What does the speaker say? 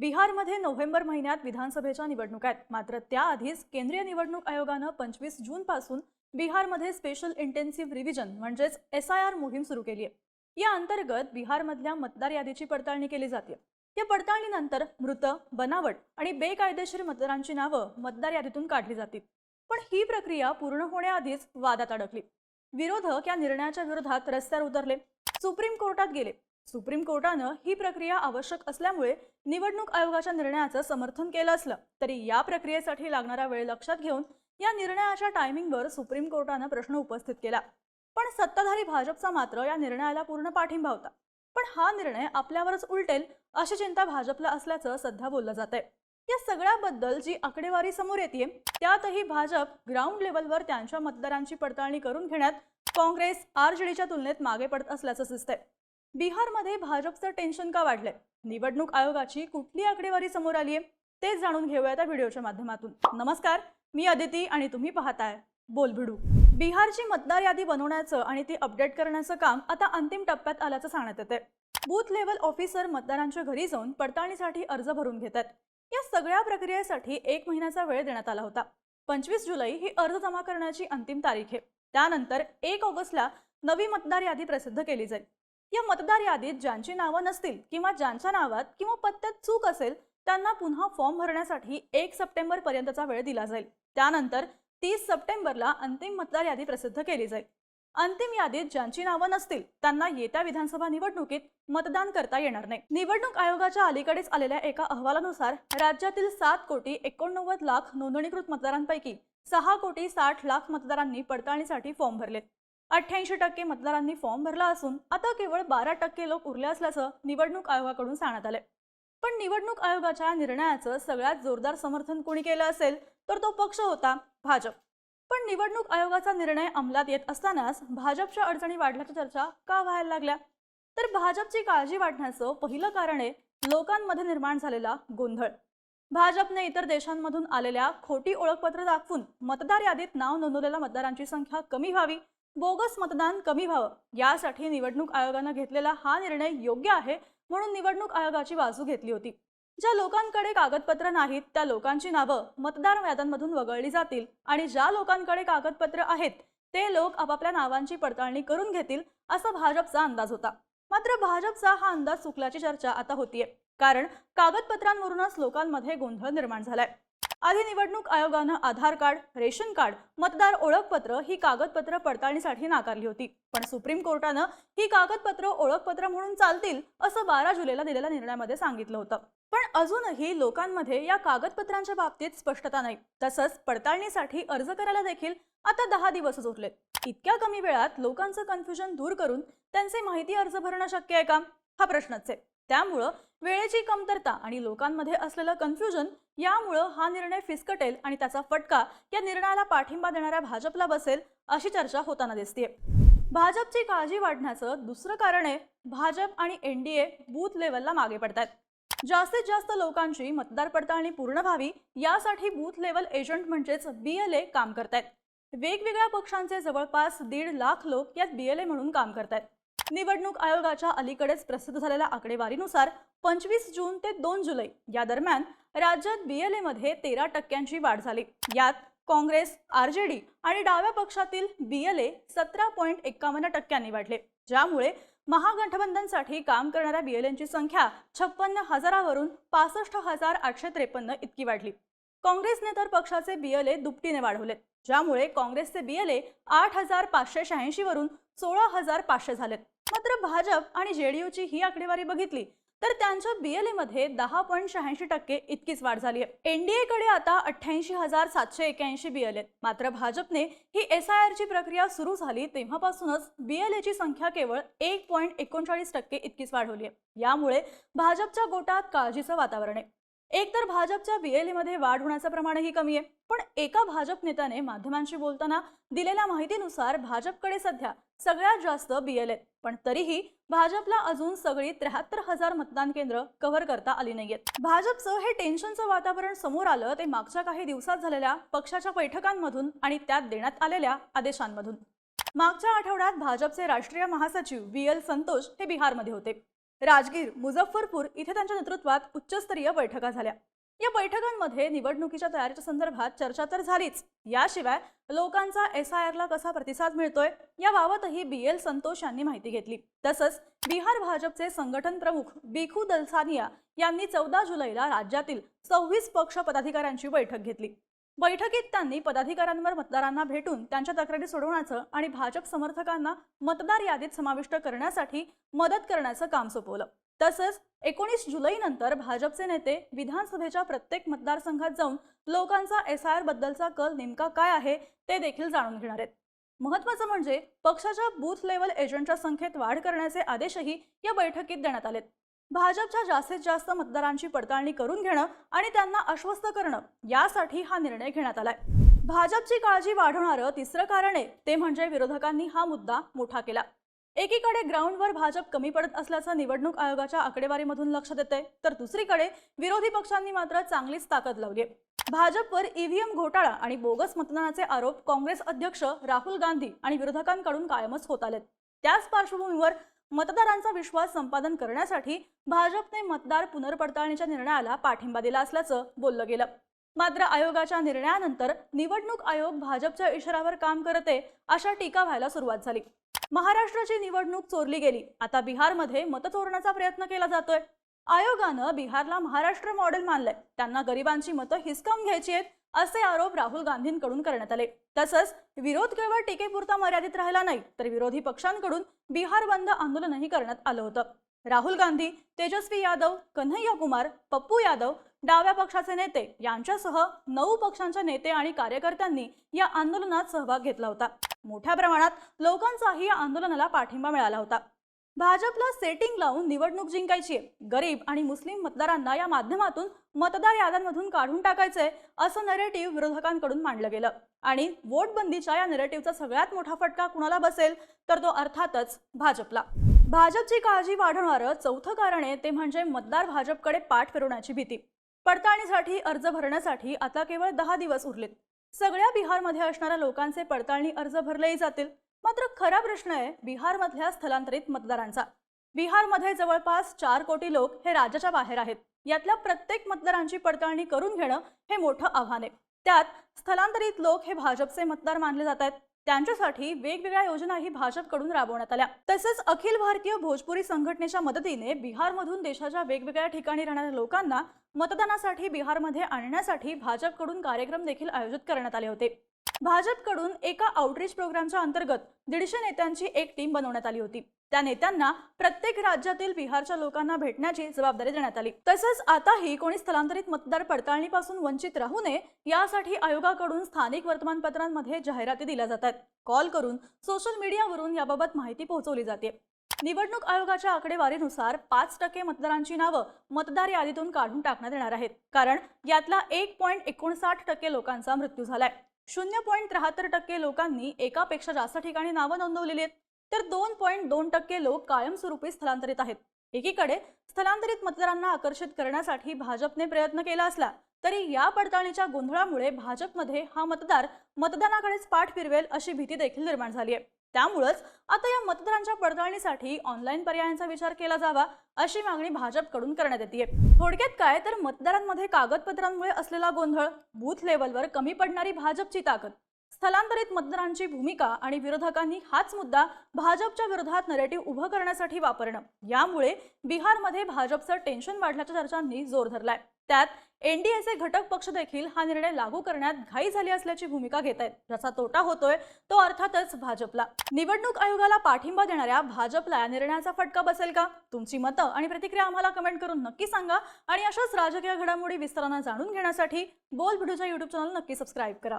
बिहारमध्ये नोव्हेंबर महिन्यात विधानसभेच्या निवडणूक आहेत. मात्र त्याआधीच केंद्रीय निवडणूक आयोगानं पंचवीस जूनपासून बिहारमध्ये स्पेशल इंटेन्सिव्ह रिव्हिजन म्हणजेच एस आय आर मोहीम सुरू केली आहे. या अंतर्गत बिहारमधल्या मतदार यादीची पडताळणी केली जाते. या पडताळणीनंतर मृत बनावट आणि बेकायदेशीर मतदारांची नावं मतदार यादीतून काढली जातील. पण ही प्रक्रिया पूर्ण होण्याआधीच वादात अडकली. विरोधक या निर्णयाच्या विरोधात रस्त्यावर उतरले. सुप्रीम कोर्टात गेले. सुप्रीम कोर्टानं ही प्रक्रिया आवश्यक असल्यामुळे निवडणूक आयोगाच्या निर्णयाचं समर्थन केलं असलं तरी या प्रक्रियेसाठी लागणारा वेळ लक्षात घेऊन या निर्णयाच्या टायमिंगवर सुप्रीम कोर्टानं प्रश्न उपस्थित केला. पण सत्ताधारी भाजपचा मात्र या निर्णयाला पूर्ण पाठिंबा होता. पण हा निर्णय आपल्यावरच उलटेल अशी चिंता भाजपला असल्याचं सध्या बोललं जात आहे या सगळ्याबद्दल जी आकडेवारी समोर येते त्यातही भाजप ग्राउंड लेवलवर त्यांच्या मतदारांची पडताळणी करून घेण्यात काँग्रेस आरजेडीच्या तुलनेत मागे पडत असल्याचं दिसतंय. बिहारमध्ये भाजपचं टेन्शन का वाढलंय? निवडणूक आयोगाची कुठली आकडेवारी समोर आली आहे? तेच जाणून घेऊया त्या व्हिडिओच्या माध्यमातून. नमस्कार मी अदिती आणि तुम्ही पाहताय बोल भिडू बिहारची मतदार यादी बनवण्याचं आणि ती अपडेट करण्याचं काम आता अंतिम टप्प्यात आल्याचं सांगण्यात येते बूथ लेवल ऑफिसर मतदारांच्या घरी जाऊन पडताळणीसाठी अर्ज भरून घेतात. या सगळ्या प्रक्रियेसाठी एक महिन्याचा वेळ देण्यात आला होता. पंचवीस जुलै ही अर्ज जमा करण्याची अंतिम तारीख आहे. त्यानंतर एक ऑगस्टला नवी मतदार यादी प्रसिद्ध केली जाईल. या मतदार यादीत ज्यांची नावं नसतील किंवा ज्यांच्या नावात किंवा पत्त्यात चूक असेल त्यांना पुन्हा फॉर्म भरण्यासाठी एक सप्टेंबर पर्यंतचा वेळ दिला जाईल. त्यानंतर तीस सप्टेंबरला अंतिम मतदार यादी प्रसिद्ध केली जाईल. अंतिम यादीत ज्यांची नावं नसतील त्यांना येत्या विधानसभा निवडणुकीत मतदान करता येणार नाही. निवडणूक आयोगाच्या अलीकडेच आलेल्या एका अहवालानुसार राज्यातील सात कोटी एकोणनव्वद लाख नोंदणीकृत मतदारांपैकी सहा कोटी साठ लाख मतदारांनी पडताळणीसाठी फॉर्म भरलेत अठ्ठ्याऐंशी टक्के मतदारांनी फॉर्म भरला असून आता केवळ बारा टक्के लोक उरले असल्याचं निवडणूक आयोगाकडून सांगण्यात आले पण निवडणूक आयोगाच्या निर्णयाचं सगळ्यात जोरदार समर्थन कोणी केलं असेल तर तो पक्ष होता भाजप. पण निवडणूक आयोगाचा निर्णय अंमलात येत असतानाच भाजपच्या अडचणी वाढल्याच्या चर्चा का व्हायला लागल्या? तर भाजपची काळजी वाढण्याचं पहिलं कारण आहे लोकांमध्ये निर्माण झालेला गोंधळ. भाजपने इतर देशांमधून आलेल्या खोटी ओळखपत्र दाखवून मतदार यादीत नाव नोंदवलेल्या मतदारांची संख्या कमी व्हावी बोगस मतदान कमी व्हावं. यासाठी निवडणूक आयोगानं घेतलेला हा निर्णय योग्य आहे म्हणून निवडणूक आयोगाची बाजू घेतली होती. ज्या लोकांकडे कागदपत्र नाहीत त्या लोकांची नावं मतदार याद्यांमधून वगळली जातील आणि ज्या लोकांकडे कागदपत्र आहेत ते लोक आपापल्या नावांची पडताळणी करून घेतील असा भाजपचा अंदाज होता. मात्र भाजपचा हा अंदाज चुकल्याची चर्चा आता होतीये. कारण कागदपत्रांवरूनच लोकांमध्ये गोंधळ निर्माण झालाय. आधी निवडणूक आयोगानं आधार कार्ड रेशन कार्ड मतदार ओळखपत्र ही कागदपत्र पडताळणीसाठी नाकारली होती. पण सुप्रीम कोर्टानं ही कागदपत्र ओळखपत्र म्हणून चालतील असं बारा जुलैला दिलेल्या निर्णयामध्ये सांगितलं होतं. पण अजूनही लोकांमध्ये या कागदपत्रांच्या बाबतीत स्पष्टता नाही. तसंच पडताळणीसाठी अर्ज करायला देखील आता दहा दिवसच उरलेत इतक्या कमी वेळात लोकांचं कन्फ्युजन दूर करून त्यांचे माहिती अर्ज भरणं शक्य आहे का? हा प्रश्नच आहे. त्यामुळं वेळेची कमतरता आणि लोकांमध्ये असलेलं कन्फ्युजन यामुळं हा निर्णय फिसकटेल आणि त्याचा फटका या निर्णयाला पाठिंबा देणाऱ्या भाजपला बसेल अशी चर्चा होताना दिसतीये. भाजपची काळजी वाढण्याचं दुसरं कारण आहे भाजप आणि एनडीए बूथ लेवलला मागे पडतात जास्तीत जास्त लोकांची मतदार पडताळणी पूर्ण व्हावी यासाठी बूथ लेवल एजंट म्हणजेच बी एल ए काम करतायत. वेगवेगळ्या पक्षांचे जवळपास दीड लाख लोक यात बी एल ए म्हणून काम करतायत. निवडणूक आयोगाच्या अलीकडेच प्रसिद्ध झालेल्या आकडेवारीनुसार पंचवीस जून ते दोन जुलै या दरम्यान राज्यात बीएलए मध्ये तेरा टक्क्यांची वाढ झाली. यात काँग्रेस आर जे डी आणि डाव्या पक्षातील बीएलए सतरा पॉईंट एक्कावन्न टक्क्यांनी वाढले. ज्यामुळे महागठबंधनसाठी काम करणाऱ्या बीएलएनची संख्या छप्पन्न हजारावरून पासष्ट हजार आठशे त्रेपन्न इतकी वाढली. काँग्रेसने तर पक्षाचे बीएलए दुपटीने वाढवले. ज्यामुळे काँग्रेसचे बीएलए आठ हजार पाचशे शहाऐंशी वरून सोळा हजार पाचशे झालेत. मात्र भाजप आणि जेडीयूची ही आकडेवारी बघितली तर त्यांच्या बीएलए मध्ये दहा पॉईंट शहाऐंशी टक्के इतकीच वाढ झाली आहे. एनडीए कडे आता अठ्ठ्याऐंशी हजार सातशे एक्याऐंशी बीएलए मात्र भाजपने ही एस आय आरची प्रक्रिया सुरू झाली तेव्हापासूनच बीएलएची संख्या केवळ एक पॉईंट एकोणचाळीस टक्के इतकीच वाढवली आहे. यामुळे भाजपच्या गोटात काळजीचं वातावरण आहे. एकतर भाजपच्या बीएलए मध्ये वाढ होण्याचं प्रमाणही कमी आहे. पण एका भाजप नेत्याने माध्यमांशी बोलताना दिलेल्या माहितीनुसार भाजपकडे सध्या सगळ्यात जास्त बीएल आहेत. पण तरीही भाजपला अजून सगळी त्र्याहत्तर हजार मतदान केंद्र कव्हर करता आली नाहीयेत. भाजपचं हे टेन्शनचं वातावरण समोर आलं ते मागच्या काही दिवसात झालेल्या पक्षाच्या बैठकांमधून आणि त्यात देण्यात आलेल्या आदेशांमधून. मागच्या आठवड्यात भाजपचे राष्ट्रीय महासचिव व्ही एल संतोष हे बिहारमध्ये होते. राजगीर मुझफ्फरपूर इथे त्यांच्या नेतृत्वात उच्चस्तरीय बैठका झाल्या. या बैठकांमध्ये निवडणुकीच्या तयारीच्या संदर्भात चर्चा तर झालीच. याशिवाय लोकांचा एस आय आरला कसा प्रतिसाद मिळतोय याबाबतही बी एल संतोष यांनी माहिती घेतली. तसंच बिहार भाजपचे संघटन प्रमुख बिखू दलसानिया यांनी चौदा जुलैला राज्यातील सव्वीस पक्ष पदाधिकाऱ्यांची बैठक घेतली. बैठकीत त्यांनी पदाधिकाऱ्यांवर मतदारांना भेटून त्यांच्या तक्रारी सोडवण्याचं आणि भाजप समर्थकांना मतदार यादीत समाविष्ट करण्यासाठी मदत करण्याचं काम सोपवलं. तसंच एकोणीस जुलैनंतर भाजपचे नेते विधानसभेच्या प्रत्येक मतदारसंघात जाऊन लोकांचा एस आय आर बद्दलचा कल नेमका काय आहे ते देखील जाणून घेणार आहेत. महत्वाचं म्हणजे पक्षाच्या बूथ लेवल एजंटच्या संख्येत वाढ करण्याचे आदेशही या बैठकीत देण्यात आलेत. भाजपच्या जास्तीत जास्त मतदारांची पडताळणी करून घेणं आणि त्यांना आश्वस्त करणं यासाठी हा निर्णय घेण्यात आलाय. भाजपची काळजी वाढवणारं तिसरं कारण आहे ते म्हणजे विरोधकांनी हा मुद्दा मोठा केला. एकीकडे ग्राउंडवर भाजप कमी पडत असल्याचं निवडणूक आयोगाच्या आकडेवारीमधून लक्ष देते तर दुसरीकडे विरोधी पक्षांनी मात्र चांगलीच ताकद लावली भाजपवर ईव्हीएम घोटाळा आणि बोगस मतदानाचे आरोप काँग्रेस अध्यक्ष राहुल गांधी आणि विरोधकांकडून कायमच होत आलेत. त्याच पार्श्वभूमीवर मतदारांचा विश्वास संपादन करण्यासाठी भाजपने मतदार पुनर्पडताळणीच्या निर्णयाला पाठिंबा दिला असल्याचं बोललं गेलं. मात्र आयोगाच्या निर्णयानंतर निवडणूक आयोग भाजपच्या इशारावर काम करते अशा टीका व्हायला सुरुवात झाली. महाराष्ट्राची निवडणूक चोरली गेली. आता बिहारमध्ये मत चोरण्याचा प्रयत्न केला जातोय. आयोगानं बिहारला महाराष्ट्र मॉडेल मानलंय. त्यांना गरिबांची मतं हिसकावून घ्यायची आहेत. असे आरोप राहुल गांधींकडून करण्यात आले. तसंच विरोध केवळ टीकेपुरता मर्यादित राहिला नाही तर विरोधी पक्षांकडून बिहार बंद आंदोलनही करण्यात आलं होतं. राहुल गांधी तेजस्वी यादव कन्हैया कुमार पप्पू यादव डाव्या पक्षाचे नेते यांच्यासह नऊ पक्षांच्या नेते आणि कार्यकर्त्यांनी या आंदोलनात सहभाग घेतला होता. मोठ्या प्रमाणात लोकांचाही या आंदोलनाला पाठिंबा मिळाला होता. भाजपला सेटिंग लावून निवडणूक जिंकायची आहे. गरीब आणि मुस्लिम मतदारांना या माध्यमातून मतदार याद्यांमधून काढून टाकायचंय असं नरेटिव्ह विरोधकांकडून मांडलं गेलं. आणि वोटबंदीच्या या नरेटिव्हचा सगळ्यात मोठा फटका कुणाला बसेल तर तो अर्थातच भाजपला. भाजपची काळजी वाढवणारं चौथं कारण आहे ते म्हणजे मतदार भाजपकडे पाठ फिरवण्याची भीती. पडताळणीसाठी अर्ज भरण्यासाठी आता केवळ दहा दिवस उरलेत. सगळ्या बिहारमध्ये असणाऱ्या लोकांचे पडताळणी अर्ज भरलेही जातील. मात्र खरा प्रश्न आहे बिहारमधल्या स्थलांतरित मतदारांचा. बिहारमध्ये जवळपास चार कोटी लोक हे राज्याच्या बाहेर आहेत. यातल्या प्रत्येक मतदारांची पडताळणी करून घेणं हे मोठं आव्हान आहे. त्यात स्थलांतरित लोक हे भाजपचे मतदार मानले जात आहेत. त्यांच्यासाठी वेगवेगळ्या योजनाही भाजपकडून राबवण्यात आल्या. तसंच अखिल भारतीय भोजपुरी संघटनेच्या मदतीने बिहारमधून देशाच्या वेगवेगळ्या ठिकाणी राहणाऱ्या लोकांना मतदानासाठी बिहारमध्ये आणण्यासाठी भाजपकडून कार्यक्रम देखील आयोजित करण्यात आले होते. भाजपकडून एका आउटरीच प्रोग्रामच्या अंतर्गत दीडशे नेत्यांची एक टीम बनवण्यात आली होती. त्या नेत्यांना प्रत्येक राज्यातील बिहारच्या लोकांना भेटण्याची जबाबदारी देण्यात आली. तसंच आताही कोणी स्थलांतरित मतदार पडताळणीपासून वंचित राहू नये यासाठी आयोगाकडून स्थानिक वर्तमानपत्रांमध्ये जाहिराती दिल्या जातात. कॉल करून सोशल मीडियावरून याबाबत माहिती पोहोचवली जाते. निवडणूक आयोगाच्या आकडेवारीनुसार पाच टक्के मतदारांची नावं मतदार यादीतून काढून टाकण्यात येणार आहेत. कारण यातला एक पॉईंट एकोणसाठ टक्के लोकांचा मृत्यू झालाय. शून्य पॉईंट त्र्याहत्तर टक्के लोकांनी एकापेक्षा जास्त ठिकाणी नावं नोंदवलेली आहेत. तर दोन पॉईंट दोन टक्के लोक कायमस्वरूपी स्थलांतरित आहेत. एकीकडे स्थलांतरित मतदारांना आकर्षित करण्यासाठी भाजपने प्रयत्न केला असला तरी या पडताळणीच्या गोंधळामुळे भाजपमध्ये हा मतदार मतदानाकडेच पाठ फिरवेल अशी भीती देखील निर्माण झाली आहे. त्यामुळंच आता या मतदारांच्या पडताळणीसाठी ऑनलाईन पर्यायांचा विचार केला जावा अशी मागणी भाजपकडून करण्यात येते थोडक्यात काय? तर मतदारांमध्ये कागदपत्रांमुळे असलेला गोंधळ बूथ लेवलवर कमी पडणारी भाजपची ताकद. स्थलांतरित मतदारांची भूमिका आणि विरोधकांनी हाच मुद्दा भाजपच्या विरोधात नरेटिव्ह उभं करण्यासाठी वापरणं. यामुळे बिहारमध्ये भाजपचं टेन्शन वाढल्याच्या चर्चांनी जोर धरलाय. त्यात एनडीएचे घटक पक्ष देखील हा निर्णय लागू करण्यात घाई झाली असल्याची भूमिका घेत आहेत. ज्याचा तोटा होतोय तो अर्थातच भाजपला. निवडणूक आयोगाला पाठिंबा देणाऱ्या भाजपला या निर्णयाचा फटका बसेल का? तुमची मतं आणि प्रतिक्रिया आम्हाला कमेंट करून नक्की सांगा आणि अशाच राजकीय घडामोडी विस्तारांना जाणून घेण्यासाठी बोल भिडूच्या युट्यूब चॅनल नक्की सबस्क्राईब करा.